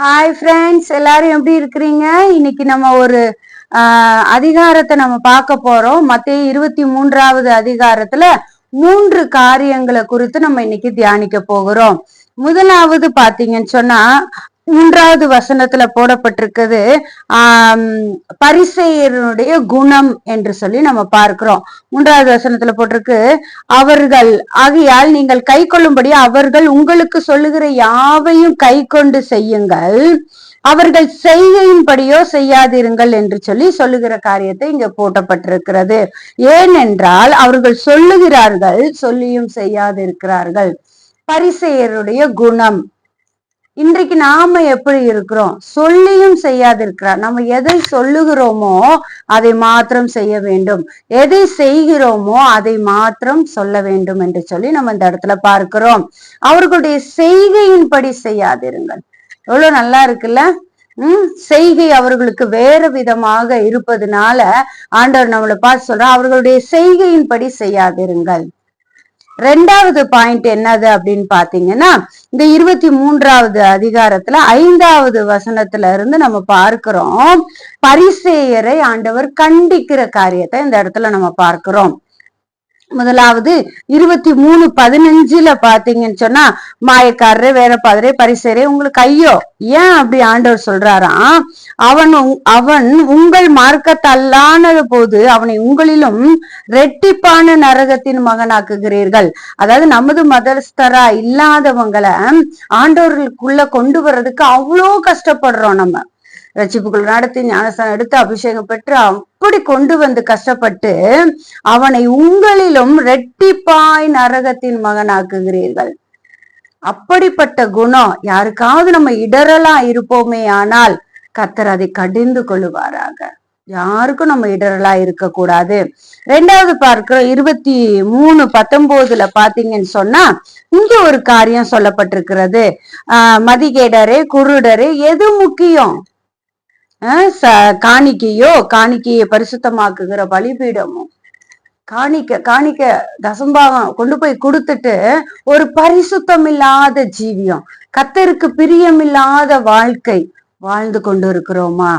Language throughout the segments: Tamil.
ஹாய் ஃப்ரெண்ட்ஸ் எல்லாரும் எப்படி இருக்கிறீங்க? இன்னைக்கு நம்ம ஒரு அதிகாரத்தை நம்ம பார்க்க போறோம். மத்திய இருபத்தி மூன்றாவது அதிகாரத்துல மூன்று காரியங்களை குறித்து நம்ம இன்னைக்கு தியானிக்க போகிறோம். முதலாவது பாத்தீங்கன்னு சொன்னா மூன்றாவது வசனத்துல போடப்பட்டிருக்கிறது ஆஹ் பரிசெயருடைய குணம் என்று சொல்லி நம்ம பார்க்கிறோம். மூன்றாவது வசனத்துல போட்டிருக்கு அவர்கள் ஆகையால் நீங்கள் கை கொள்ளும்படி அவர்கள் உங்களுக்கு சொல்லுகிற யாவையும் கை கொண்டு செய்யுங்கள். அவர்கள் செய்கையின்படியோ செய்யாதிருங்கள் என்று சொல்லி சொல்லுகிற காரியத்தை இங்க போட்டப்பட்டிருக்கிறது. ஏனென்றால் அவர்கள் சொல்லுகிறார்கள் சொல்லியும் செய்யாதிருக்கிறார்கள். பரிசெயருடைய குணம். இன்றைக்கு நாம எப்படி இருக்கிறோம்? சொல்லியும் செய்யாதிருக்கிறார். நம்ம எதை சொல்லுகிறோமோ அதை மாத்திரம் செய்ய வேண்டும். எதை செய்கிறோமோ அதை மாத்திரம் சொல்ல வேண்டும் என்று சொல்லி நம்ம இந்த இடத்துல பார்க்கிறோம். அவர்களுடைய செய்கையின்படி செய்யாதிருங்கள். எவ்வளவு நல்லா இருக்குல்ல? உம் செய்கை அவர்களுக்கு வேற விதமாக இருப்பதுனால ஆண்டவர் நம்மளை பார்த்து சொல்ற அவர்களுடைய செய்கையின்படி செய்யாதிருங்கள். ரெண்டாவது பாயிண்ட் என்னது அப்படின்னு பாத்தீங்கன்னா இந்த இருபத்தி மூன்றாவது அதிகாரத்துல ஐந்தாவது வசனத்துல இருந்து நம்ம பார்க்கிறோம். பரிசேயரை ஆண்டவர் கண்டிக்கிற காரியத்தை இந்த இடத்துல நம்ம பார்க்கிறோம். முதலாவது இருபத்தி மூணு பதினஞ்சுல பாத்தீங்கன்னு சொன்னா மாயக்காரரே வேற பாதரே பரிசேரே உங்களுக்கு ஐயோ ஏன் அப்படி ஆண்டவர் சொல்றாராம் அவன் உங்- அவன் உங்கள் மார்க்கத்தல்லானது போது அவனை உங்களிலும் ரெட்டிப்பான நரகத்தின் மகனாக்குகிறீர்கள். அதாவது நமது மதஸ்தரா இல்லாதவங்களை ஆண்டவர்களுக்குள்ள கொண்டு வர்றதுக்கு அவ்வளோ கஷ்டப்படுறோம் நம்ம. ரட்சிப்புக்குள் நடத்தி ஞானஸ்தானம் எடுத்து அபிஷேகம் பெற்று அப்படி கொண்டு வந்து கஷ்டப்பட்டு அவனை உங்களிலும் ரெட்டிப்பாய் நரகத்தின் மகனாக்குகிறீர்கள். அப்படிப்பட்ட குணம் யாருக்காவது நம்ம இடரலா இருப்போமே ஆனால் கத்தர் அதை கடிந்து கொள்ளுவாராக. யாருக்கும் நம்ம இடரலா இருக்கக்கூடாது. ரெண்டாவது பார்க்கிறோம் இருபத்தி மூணு பத்தொன்பதுல பாத்தீங்கன்னு சொன்னா இங்க ஒரு காரியம் சொல்லப்பட்டிருக்கிறது. ஆஹ் மதிகேடரு குருடரு எது முக்கியம்? ஆஹ் ச- காணிக்கையோ காணிக்கையை பரிசுத்தமாக்குகிற பலிபீடமோ? காணிக்க காணிக்க தசம்பாகம் கொண்டு போய் கொடுத்துட்டு ஒரு பரிசுத்தம் இல்லாத ஜீவியம் கத்தருக்கு பிரியமில்லாத வாழ்க்கை வாழ்ந்து கொண்டு இருக்கிறோமா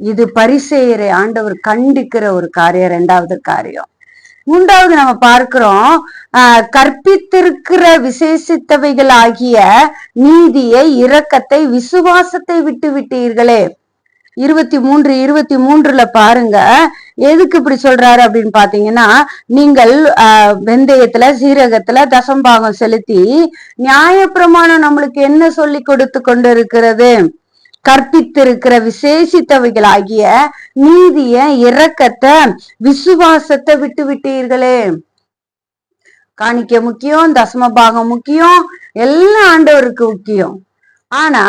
இது பரிசெயரை ஆண்டவர் கண்டிக்கிற ஒரு காரியம் ரெண்டாவது காரியம். மூன்றாவது நம்ம பார்க்கிறோம் ஆஹ் கற்பித்திருக்கிற விசேஷித்தவைகள் ஆகிய நீதியை இரக்கத்தை விசுவாசத்தை விட்டு விட்டீர்களே. இருபத்தி மூன்று இருபத்தி மூன்றுல பாருங்க எதுக்கு இப்படி சொல்றாரு அப்படின்னு பாத்தீங்கன்னா நீங்கள் ஆஹ், வெந்தயத்துல சீரகத்துல தசம்பாகம் செலுத்தி நியாயப்பிரமாணம் நம்மளுக்கு என்ன சொல்லி கொடுத்து கொண்டு இருக்கிறது கற்பித்திருக்கிற விசேஷித்தவைகளாகிய நீதிய இரக்கத்தை விசுவாசத்தை விட்டு விட்டீர்களே. காணிக்க முக்கியம் தசம பாகம் முக்கியம் எல்லாம் ஆண்டவருக்கு முக்கியம். ஆனா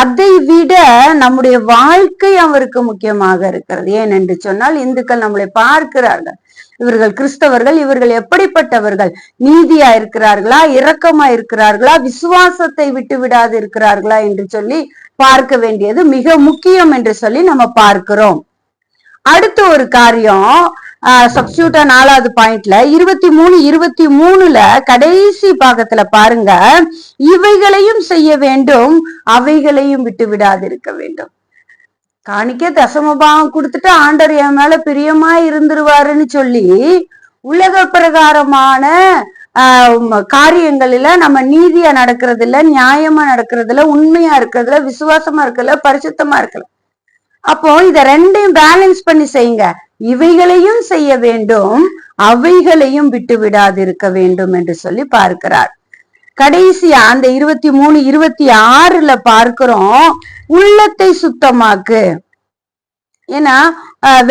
அதை விட நம்முடைய வாழ்க்கை அவருக்கு முக்கியமாக இருக்கிறது. ஏனென்று சொன்னால் இந்துக்கள் நம்மளை பார்க்கிறார்கள். இவர்கள் கிறிஸ்தவர்கள் இவர்கள் எப்படிப்பட்டவர்கள்? நீதியா இருக்கிறார்களா? இரக்கமா இருக்கிறார்களா? விசுவாசத்தை விட்டு விடாது இருக்கிறார்களா என்று சொல்லி பார்க்க வேண்டியது மிக முக்கியம் என்று சொல்லி நம்ம பார்க்கிறோம். அடுத்த ஒரு காரியம் சப்ஸ்டியூட்டா நாலாவது பாயிண்ட்ல இருபத்தி மூணு இருபத்தி மூணுல கடைசி பாகத்துல பாருங்க. இவைகளையும் செய்ய வேண்டும் அவைகளையும் விட்டு விடாது இருக்க வேண்டும். காணிக்க தசமபாவம் கொடுத்துட்டு ஆண்டர் என் மேல பிரியமா இருந்துருவாருன்னு சொல்லி உலக பிரகாரமான ஆஹ் காரியங்களில நம்ம நீதியா நடக்கிறதுல நியாயமா நடக்கிறதுல உண்மையா இருக்கிறதுல விசுவாசமா இருக்கல பரிசுத்தமா இருக்கல அப்போ இத ரெண்டையும் பேலன்ஸ் பண்ணி செய்யுங்க. இவைகளையும் செய்ய வேண்டும் அவைகளையும் விட்டு விடாதிருக்க வேண்டும் என்று சொல்லி பார்க்கிறார். கடைசியா அந்த இருபத்தி மூணு இருபத்தி ஆறுல பார்க்கிறோம் உள்ளத்தை சுத்தமாக்கு. ஏன்னா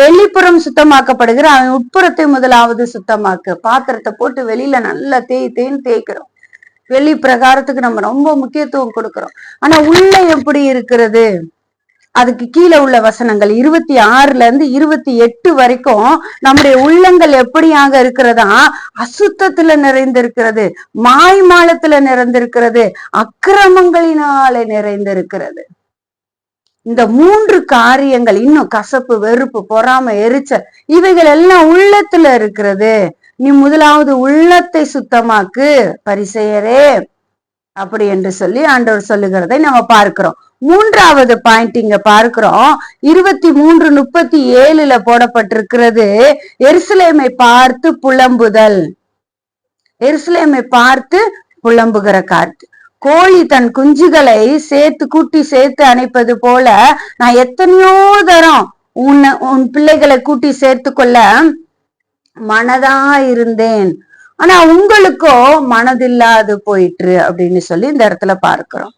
வெள்ளிப்புறம் வெளிப்புறம் சுத்தமாக்கப்படுகிற அவன் உட்புறத்தை முதலாவது சுத்தமாக்கு. பாத்திரத்தை போட்டு வெளியில நல்லா தேய் தேய்ன்னு தேய்க்கிறோம். வெளி பிரகாரத்துக்கு நம்ம ரொம்ப முக்கியத்துவம் கொடுக்கிறோம். ஆனா உள்ள எப்படி இருக்கிறது? அதுக்கு கீழே உள்ள வசனங்கள் இருபத்தி ஆறுல இருந்து இருபத்தி எட்டு வரைக்கும் நம்முடைய உள்ளங்கள் எப்படியாக இருக்கிறதா? அசுத்தத்துல நிறைந்திருக்கிறது மாய்மாலத்துல நிறைந்திருக்கிறது அக்கிரமங்களினாலே நிறைந்திருக்கிறது. இந்த மூன்று காரியங்கள் இன்னும் கசப்பு வெறுப்பு பொறாமை எரிச்சல் இவைகள் எல்லாம் உள்ளத்துல இருக்கிறது. நீ முதலாவது உள்ளத்தை சுத்தமாக்கு பரிசெயரே. அப்படி என்று சொல்லி ஆண்டவர் சொல்லுகிறதை நம்ம பார்க்கிறோம். மூன்றாவது பாயிண்ட் இங்க பார்க்கிறோம். இருபத்தி மூன்று முப்பத்தி ஏழுல போடப்பட்டிருக்கிறது. எருசலேமை பார்த்து புலம்புதல். எருசலேமை பார்த்து புலம்புகிற காற்று. கோழி தன் குஞ்சுகளை சேர்த்து கூட்டி சேர்த்து அணைப்பது போல நான் எத்தனையோ தரம் உன்னை உன் பிள்ளைகளை கூட்டி சேர்த்து கொள்ள மனதா இருந்தேன். ஆனா உங்களுக்கோ மனதில்லாது போயிற்று அப்படின்னு சொல்லி இந்த இடத்துல பார்க்கிறோம்.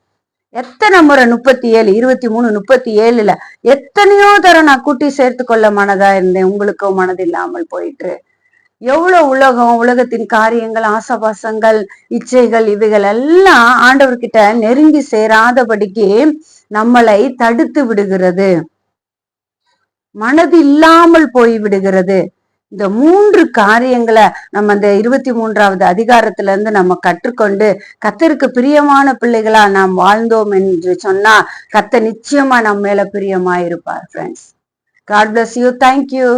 எத்தனை முறை முப்பத்தி ஏழு இருபத்தி மூணு முப்பத்தி ஏழுல எத்தனையோ தரம் நான் கூட்டி சேர்த்து கொள்ள மனதா இருந்தேன். உங்களுக்கோ மனதில்லாமல் போயிற்று. எவ்வளவு உலகம் உலகத்தின் காரியங்கள் ஆசபாசங்கள் இச்சைகள் இவைகள் எல்லாம் ஆண்டவர்கிட்ட நெருங்கி சேராதபடிக்கு நம்மளை தடுத்து விடுகிறது. மனது இல்லாமல் போய் விடுகிறது. இந்த மூன்று காரியங்களை நம்ம அந்த இருபத்தி மூன்றாவது அதிகாரத்துல இருந்து நம்ம கற்றுக்கொண்டு கத்தருக்கு பிரியமான பிள்ளைகளா நாம் வாழ்ந்தோம் என்று சொன்னா கத்த நிச்சயமா நம்ம மேல பிரியமா இருப்பார் friends god bless you thank you